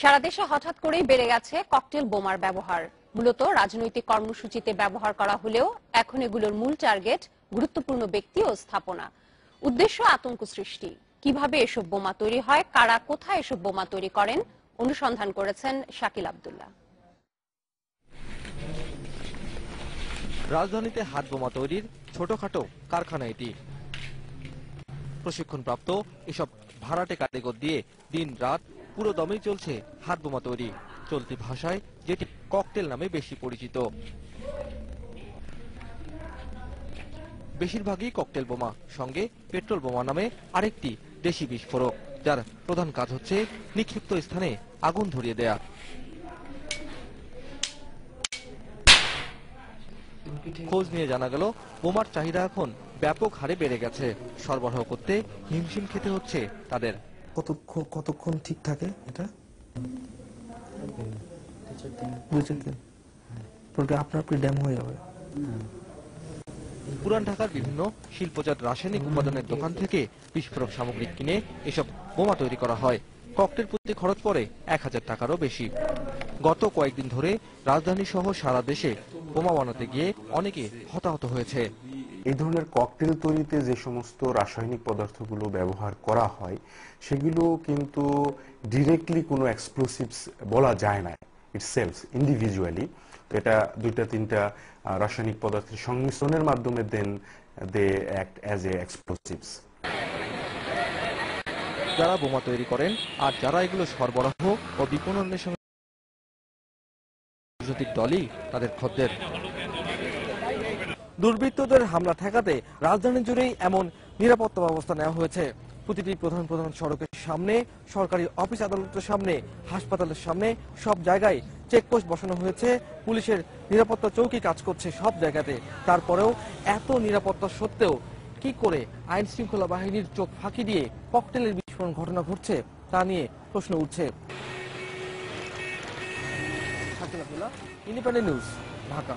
সারা দেশে হঠাৎ করেই বেড়ে গেছে ককটেল বোমার ব্যবহার। মূলত রাজনৈতিক কর্মসূচিতে ব্যবহার করা হলেও এখন এগুলোর মূল টার্গেট গুরুত্বপূর্ণ ব্যক্তি ও স্থাপনা। উদ্দেশ্য আতঙ্ক সৃষ্টি। কীভাবে এসব বোমা তৈরি হয়, কারা কোথায় এসব বোমা তৈরি করেন, অনুসন্ধান করেছেন শাকিল আবদুল্লাহ। রাজধানীতে হাত বোমা তৈরির ছোটখাটো কারখানা এটি। প্রশিক্ষণপ্রাপ্ত এসব ভাড়াটে কারিগর দিয়ে দিন রাত পুরো দমেই চলছে হাত বোমা তৈরি। চলতি ভাষায় যেটি ককটেল নামে বেশি পরিচিত। বেশিরভাগই ককটেল বোমা, সঙ্গে পেট্রোল বোমা নামে আরেকটি দেশি বিস্ফোরক, যার প্রধান কাজ হচ্ছে নিক্ষিপ্ত স্থানে আগুন ধরিয়ে দেয়া। খোঁজ নিয়ে জানা গেল, বোমার চাহিদা এখন ব্যাপক হারে বেড়ে গেছে। সরবরাহ করতে হিমশিম খেতে হচ্ছে তাদের। কতক্ষণ কতক্ষণ ঠিক থাকে এটা? দু চার দিন। পরে আপনার আপনি ড্যাম হয়ে যাবে? পুরান ঢাকার বিভিন্ন শিল্পজাত রাসায়নিক উপাদানের দোকান থেকে বিস্ফোরক সামগ্রী কিনে এসব বোমা তৈরি করা হয়। ককটেল প্রতি খরচ পড়ে এক হাজার টাকারও বেশি। গত কয়েকদিন ধরে রাজধানী সহ সারা দেশে বোমা বানাতে গিয়ে অনেকে হতাহত হয়েছে। এই ধরনের ককটেল তৈরিতে যে সমস্ত রাসায়নিক পদার্থগুলো ব্যবহার করা হয়, সেগুলো কিন্তু ডিরেক্টলি কোনো এক্সপ্লোসিভস বলা যায় না ইটসেলফ ইন্ডিভিজুয়ালি এটা দুইটা, তিনটা রাসায়নিক পদার্থের সংমিশ্রণের মাধ্যমে then they act as a explosives যারা বোমা তৈরি করেন আর যারা এগুলো সরবরাহ ও বিপণনের সঙ্গে দলই তাদের খদ্দের। দুর্বৃত্তদের হামলা ঠেকাতে রাজধানী জুড়েই এমন নিরাপত্তা ব্যবস্থা নেওয়া হয়েছে। প্রতিটি প্রধান প্রধান সড়কের সামনে, সরকারি অফিস আদালতের সামনে, হাসপাতালের সামনে, সব জায়গায় চেকপোস্ট বসানো হয়েছে। পুলিশের নিরাপত্তা চৌকি কাজ করছে সব জায়গাতে। তারপরেও এত নিরাপত্তা সত্ত্বেও কি করে আইন শৃঙ্খলা বাহিনীর চোখ ফাঁকি দিয়ে ককটেলের বিস্ফোরণ ঘটনা ঘটছে, তা নিয়ে প্রশ্ন উঠছে। Independent News Dhaka.